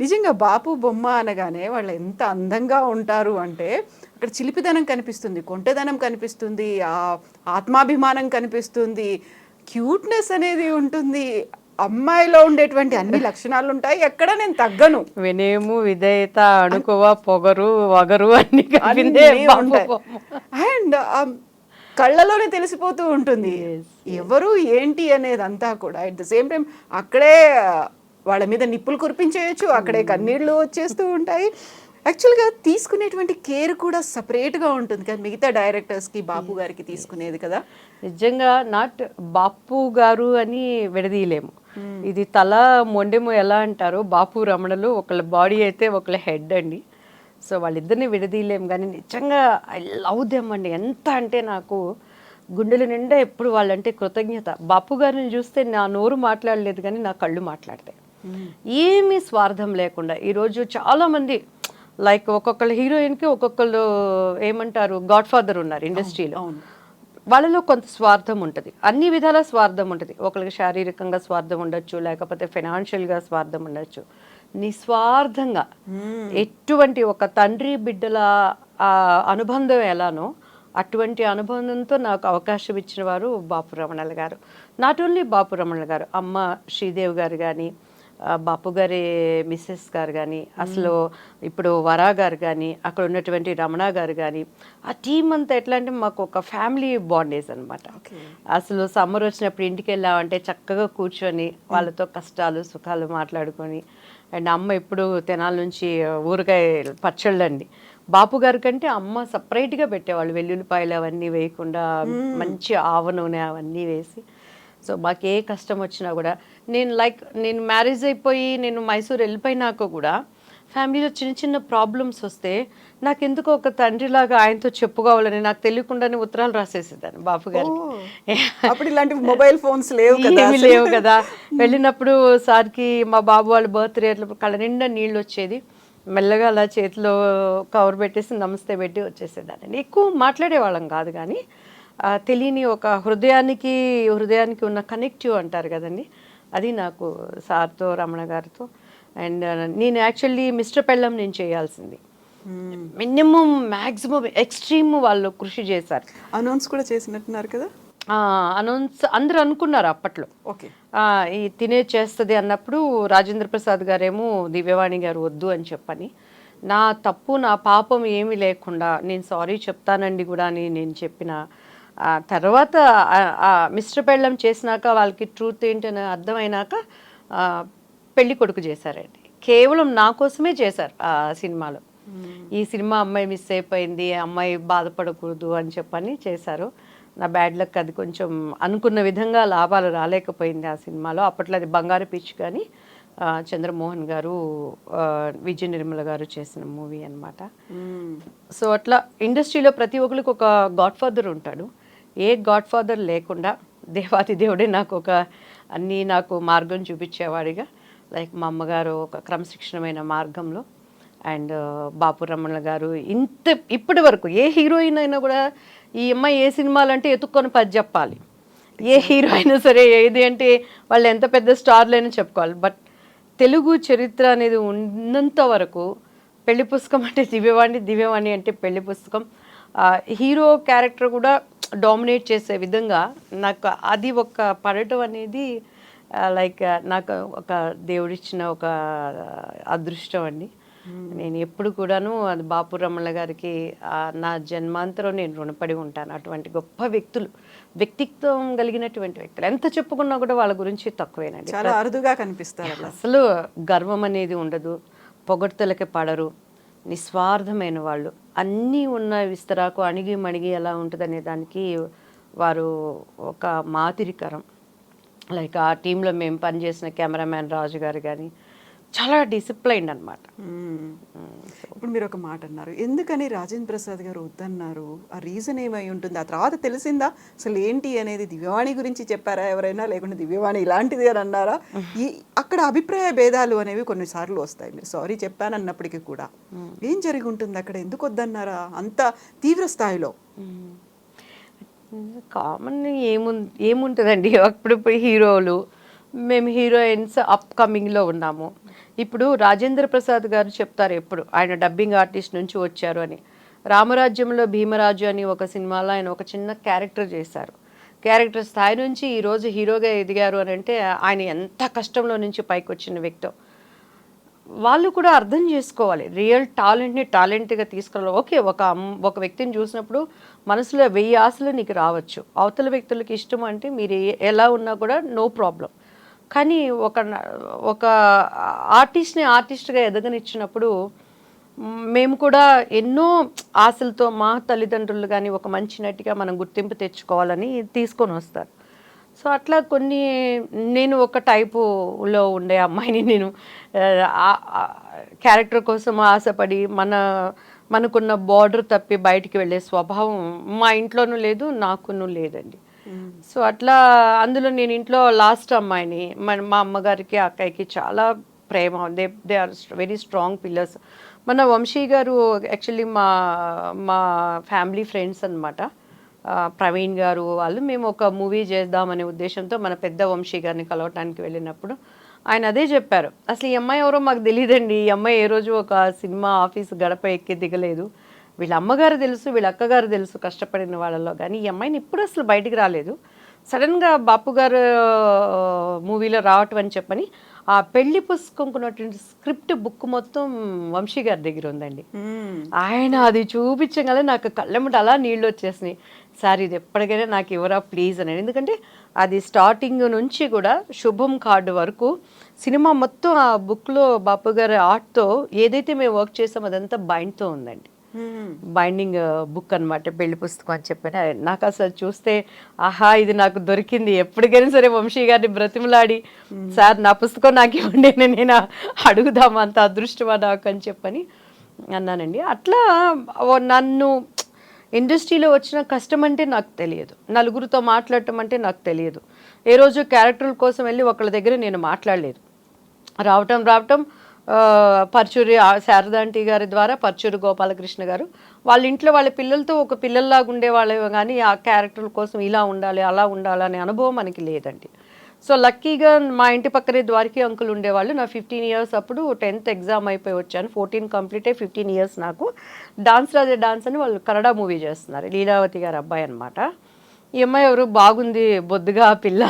నిజంగా బాపు బొమ్మ అనగానే వాళ్ళు ఎంత అందంగా ఉంటారు అంటే అక్కడ చిలిపిదనం కనిపిస్తుంది కొంటెదనం కనిపిస్తుంది ఆ ఆత్మాభిమానం కనిపిస్తుంది క్యూట్నెస్ అనేది ఉంటుంది. అమ్మాయిలో ఉండేటువంటి అన్ని లక్షణాలు ఉంటాయి ఎక్కడ నేను తగ్గను. వినయము విధేయత అణుకువ పొగరు వగరు అన్ని ఉంటాయి. అండ్ కళ్ళలోనే తెలిసిపోతూ ఉంటుంది. ఎవరు ఏంటి అనేది అంతా కూడా అట్ ద సేమ్ టైం అక్కడే వాళ్ళ మీద నిప్పులు కురిపించేయచ్చు అక్కడే కన్నీళ్ళు వచ్చేస్తూ ఉంటాయి. యాక్చువల్గా తీసుకునేటువంటి కేర్ కూడా సపరేట్గా ఉంటుంది కదా మిగతా డైరెక్టర్స్కి బాపు గారికి తీసుకునేది కదా. నిజంగా నాట్ బాపు గారు అని విడదీయలేము. ఇది తల మొండెము ఎలా అంటారు బాపు రమణలు ఒకళ్ళ బాడీ అయితే ఒకళ్ళ హెడ్ అండి. సో వాళ్ళిద్దరిని విడదీయలేము. కానీ నిజంగా ఐ లవ్ దెమ్ అండి. ఎంత అంటే నాకు గుండెల నిండా ఎప్పుడు వాళ్ళంటే కృతజ్ఞత. బాపు గారిని చూస్తే నా నోరు మాట్లాడలేదు కానీ నా కళ్ళు మాట్లాడతాయి. ఏమీ స్వార్థం లేకుండా ఈరోజు చాలామంది లైక్ ఒక్కొక్కళ్ళ హీరోయిన్కి ఒక్కొక్కళ్ళు ఏమంటారు గాడ్ ఫాదర్ ఉన్నారు ఇండస్ట్రీలో. వాళ్ళలో కొంత స్వార్థం ఉంటుంది. అన్ని విధాల స్వార్థం ఉంటుంది. ఒకరికి శారీరకంగా స్వార్థం ఉండొచ్చు లేకపోతే ఫైనాన్షియల్గా స్వార్థం ఉండొచ్చు. నిస్వార్థంగా ఎటువంటి ఒక తండ్రి బిడ్డల అనుబంధం ఎలానో అటువంటి అనుబంధంతో నాకు అవకాశం ఇచ్చిన వారు బాపు రమణల గారు. నాట్ ఓన్లీ బాపు రమణల గారు అమ్మ శ్రీదేవి గారు కానీ బాపు గారి మిస్సెస్ గారు కానీ అసలు ఇప్పుడు వరా గారు కానీ అక్కడ ఉన్నటువంటి రమణ గారు కానీ ఆ టీం అంతా ఎట్లా అంటే మాకు ఒక ఫ్యామిలీ బాండేజ్ అనమాట అసలు సమ్మర్ వచ్చినప్పుడు ఇంటికి వెళ్ళామంటే చక్కగా కూర్చొని వాళ్ళతో కష్టాలు సుఖాలు మాట్లాడుకొని అండ్ అమ్మ ఇప్పుడు తెనాల నుంచి ఊరగాయ పచ్చళ్ళండి. బాపు గారి కంటే అమ్మ సపరేట్గా పెట్టేవాళ్ళు వెల్లుల్లిపాయలు అవన్నీ వేయకుండా మంచి ఆవ నూనె అవన్నీ వేసి సో మాకు ఏ కష్టం వచ్చినా కూడా నేను లైక్ నేను మ్యారేజ్ అయిపోయి నేను మైసూర్ వెళ్ళిపోయినాక కూడా ఫ్యామిలీలో చిన్న చిన్న ప్రాబ్లమ్స్ వస్తే నాకు ఎందుకో ఒక తండ్రిలాగా ఆయనతో చెప్పుకోవాలని నాకు తెలియకుండానే ఉత్తరాలు రాసేసేదాన్ని బాపు గారికి. అప్పుడు ఇలాంటి మొబైల్ ఫోన్స్ లేవు ఏమీ లేవు కదా. వెళ్ళినప్పుడు సార్కి మా బాబు వాళ్ళ బర్త్డే అట్లా కళ్ళ నిండా నీళ్ళు వచ్చేది. మెల్లగా అలా చేతిలో కవర్ పెట్టేసి నమస్తే పెట్టి వచ్చేసేదాన్ని. ఎక్కువ మాట్లాడేవాళ్ళం కాదు కానీ తెలియని ఒక హృదయానికి హృదయానికి ఉన్న కనెక్టివ్ అంటారు కదండి. అది నాకు సార్తో రమణ గారితో. అండ్ నేను యాక్చువల్లీ మిస్టర్ పెళ్ళం నేను చేయాల్సింది. మినిమం మ్యాక్సిమం ఎక్స్ట్రీమ్ వాళ్ళు కృషి చేశారు. అనౌన్స్ కూడా చేసినట్టున్నారు కదా? అనౌన్స్ అందరూ అనుకున్నారు అప్పట్లో. ఓకే. ఈ తినే చేస్తుంది అన్నప్పుడు రాజేంద్ర ప్రసాద్ గారేమో దివ్యవాణి గారు వద్దు అని చెప్పని నా తప్పు నా పాపం ఏమీ లేకుండా నేను సారీ చెప్తానండి కూడా అని నేను చెప్పిన ఆ తర్వాత మిస్టర్ పెళ్ళం చేసినాక వాళ్ళకి ట్రూత్ ఏంటని అర్థమైనాక పెళ్ళి కొడుకు చేశారండి. కేవలం నా కోసమే చేశారు ఆ సినిమాలో. ఈ సినిమా అమ్మాయి మిస్ అయిపోయింది అమ్మాయి బాధపడకూడదు అని చెప్పని చేశారు. నా బ్యాడ్ లక్ అది కొంచెం అనుకున్న విధంగా లాభాలు రాలేకపోయింది ఆ సినిమాలో. అప్పట్లో అది బంగారు పిచ్ కానీ చంద్రమోహన్ గారు విజయ నిర్మల గారు చేసిన మూవీ అన్నమాట. సో అట్లా ఇండస్ట్రీలో ప్రతి ఒక్కరికి ఒక గాడ్ ఫాదర్ ఉంటాడు. ఏ గాడ్ ఫాదర్ లేకుండా దేవాది దేవుడే నాకు ఒక అన్నీ నాకు మార్గం చూపించేవాడిగా. లైక్ మా అమ్మగారు ఒక క్రమశిక్షణమైన మార్గంలో. అండ్ uh, బాపు రమణ గారు ఇంత ఇప్పటి వరకు ఏ హీరోయిన్ అయినా కూడా ఈ అమ్మాయి ఏ సినిమాలు అంటే ఎత్తుక్కొని పది చెప్పాలి. ఏ హీరో అయినా సరే ఏది అంటే వాళ్ళు ఎంత పెద్ద స్టార్లైనా చెప్పుకోవాలి. బట్ తెలుగు చరిత్ర అనేది ఉన్నంత వరకు పెళ్ళి పుస్తకం అంటే దివ్యవాణి దివ్యవాణి అంటే పెళ్ళి పుస్తకం. హీరో క్యారెక్టర్ కూడా డామినేట్ చేసే విధంగా నాకు అది ఒక పడటం అనేది లైక్ నాకు ఒక దేవుడిచ్చిన ఒక అదృష్టం అండి. నేను ఎప్పుడు కూడాను అది బాపు రమణ గారికి నా జన్మాంతరం నేను రుణపడి ఉంటాను. అటువంటి గొప్ప వ్యక్తులు వ్యక్తిత్వం కలిగినటువంటి వ్యక్తులు. ఎంత చెప్పుకున్నా కూడా వాళ్ళ గురించి తక్కువేనండి. చాలా అరుదుగా కనిపిస్తారు అసలు గర్వం అనేది ఉండదు. పొగడ్తలకి పడరు. నిస్వార్థమైన వాళ్ళు అన్నీ ఉన్న విస్తరాకు అణిగి మణిగి ఎలా ఉంటుందనే దానికి వారు ఒక మాదిరికరం. లైక్ ఆ టీంలో మేము పనిచేసిన కెమెరామ్యాన్ రాజు గారు కానీ చాలా డిసిప్లైన్డ్ అనమాట. ఇప్పుడు మీరు ఒక మాట అన్నారు. ఎందుకని రాజేంద్ర ప్రసాద్ గారు వద్దన్నారు? ఆ రీజన్ ఏమై ఉంటుంది? ఆ తర్వాత తెలిసిందా? అసలు ఏంటి అనేది దివ్యవాణి గురించి చెప్పారా ఎవరైనా? లేకుంటే దివ్యవాణి ఇలాంటిది అని అన్నారా? ఈ అక్కడ అభిప్రాయ భేదాలు అనేవి కొన్నిసార్లు వస్తాయి. మీరు సారీ చెప్పానన్నప్పటికీ కూడా. ఏం జరిగి ఉంటుంది అక్కడ? ఎందుకు వద్దన్నారా? అంత తీవ్ర స్థాయిలో. కామన్ ఏము ఏముంటుందండి? అప్పుడు హీరోలు. మేము హీరోయిన్స్ అప్కమింగ్లో ఉన్నాము. ఇప్పుడు రాజేంద్ర ప్రసాద్ గారు చెప్తారు ఎప్పుడు. ఆయన డబ్బింగ్ ఆర్టిస్ట్ నుంచి వచ్చారు అని. రామరాజ్యంలో భీమరాజు అని ఒక సినిమాలో ఆయన ఒక చిన్న క్యారెక్టర్ చేశారు. క్యారెక్టర్ స్థాయి నుంచి ఈరోజు హీరోగా ఎదిగారు అని అంటే ఆయన ఎంత కష్టంలో నుంచి పైకి వచ్చిన వ్యక్తి. వాళ్ళు కూడా అర్థం చేసుకోవాలి. రియల్ టాలెంట్ని టాలెంట్గా తీసుకురావాలి. ఓకే ఒక ఒక వ్యక్తిని చూసినప్పుడు మనసులో వెయ్యి ఆశలు నీకు రావచ్చు. అవతల వ్యక్తులకి ఇష్టం అంటే మీరు ఎలా ఉన్నా కూడా నో ప్రాబ్లం. కానీ ఒక ఒక ఆర్టిస్ట్ని ఆర్టిస్ట్గా ఎదగనిచ్చినప్పుడు మేము కూడా ఎన్నో ఆశలతో మా తల్లిదండ్రులు కానీ ఒక మంచి నటిగా మనం గుర్తింపు తెచ్చుకోవాలని తీసుకొని వస్తారు. సో అట్లా కొన్ని నేను ఒక టైపులో ఉండే అమ్మాయిని నేను క్యారెక్టర్ కోసం ఆశపడి మన మనకున్న బార్డర్ తప్పి బయటికి వెళ్ళే స్వభావం మా ఇంట్లోనూ లేదు నాకును లేదండి. సో అట్లా అందులో నేను ఇంట్లో లాస్ట్ అమ్మాయిని మన మా అమ్మగారికి అక్కయ్యకి చాలా ప్రేమ. They they are very strong pillars. మన వంశీ గారు యాక్చువల్లీ మా మా ఫ్యామిలీ ఫ్రెండ్స్ అనమాట ప్రవీణ్ గారు వాళ్ళు మేము ఒక మూవీ చేద్దామనే ఉద్దేశంతో మన పెద్ద వంశీ గారిని కలవటానికి వెళ్ళినప్పుడు ఆయన అదే చెప్పారు. అసలు ఈ అమ్మాయి ఎవరో మాకు తెలియదండి. ఈ అమ్మాయి ఏ రోజు ఒక సినిమా ఆఫీస్ గడప ఎక్కి దిగలేదు. వీళ్ళ అమ్మగారు తెలుసు వీళ్ళ అక్కగారు తెలుసు కష్టపడిన వాళ్ళలో. కానీ ఈ అమ్మాయిని ఇప్పుడు అసలు బయటికి రాలేదు. సడన్గా బాపు గారు మూవీలో రావటం అని చెప్పని ఆ పెళ్ళి పుస్తకం కొన్నటువంటి స్క్రిప్ట్ బుక్ మొత్తం వంశీ గారి దగ్గర ఉందండి. ఆయన అది చూపించగల నాకు కళ్ళెమ్మట అలా నీళ్ళు వచ్చేసినాయి. సార్ ఇది ఎప్పటికైనా నాకు ఇవ్వరా ప్లీజ్ అని ఎందుకంటే అది స్టార్టింగ్ నుంచి కూడా శుభం కార్డు వరకు సినిమా మొత్తం ఆ బుక్లో బాపు గారి ఆర్ట్తో ఏదైతే మేము వర్క్ చేసామో అదంతా బైండ్తో ఉందండి. బైండింగ్ బుక్ అన్నమాట పెళ్ళి పుస్తకం అని చెప్పిన. నాకు అసలు చూస్తే ఆహా ఇది నాకు దొరికింది. ఎప్పటికైనా సరే వంశీ గారిని బ్రతిమలాడి సార్ నా పుస్తకం నాకు ఇవ్వండి నేను అడుగుదాం అంత అదృష్టమా నాకు అని చెప్పని అన్నానండి. అట్లా ఓ నన్ను ఇండస్ట్రీలో వచ్చిన కష్టం అంటే నాకు తెలియదు. నలుగురితో మాట్లాడటం అంటే నాకు తెలియదు. ఏ రోజు క్యారెక్టర్ల కోసం వెళ్ళి ఒకళ్ళ దగ్గర నేను మాట్లాడలేదు. రావటం రావటం పర్చూరి శారదాంటి గారి ద్వారా పర్చూరి గోపాలకృష్ణ గారు. వాళ్ళ ఇంట్లో వాళ్ళ పిల్లలతో ఒక పిల్లల్లాగా ఉండేవాళ్ళేమో కానీ ఆ క్యారెక్టర్ల కోసం ఇలా ఉండాలి అలా ఉండాలి అనే అనుభవం మనకి లేదండి. సో లక్కీగా మా ఇంటి పక్కనే ద్వారకి అంకుల్ ఉండేవాళ్ళు. నా ఫిఫ్టీన్ ఇయర్స్ అప్పుడు టెన్త్ ఎగ్జామ్ అయిపోయి వచ్చాను. ఫోర్టీన్ కంప్లీట్ అయ్యి ఫిఫ్టీన్ ఇయర్స్ నాకు. డాన్స్ రాజే డాన్స్ అని వాళ్ళు కన్నడ మూవీ చేస్తున్నారు. లీలావతి గారి అబ్బాయి అనమాట ఈ అమ్మాయి ఎవరు? బాగుంది బొద్దుగా పిల్ల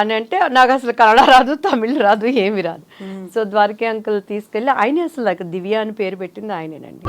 అని అంటే నాకు అసలు కన్నడ రాదు తమిళ్ రాదు ఏమి రాదు. సో ద్వారకి అంకుల్ తీసుకెళ్ళి ఆయనే అసలు నాకు దివ్య అని పేరు పెట్టింది ఆయనేనండి.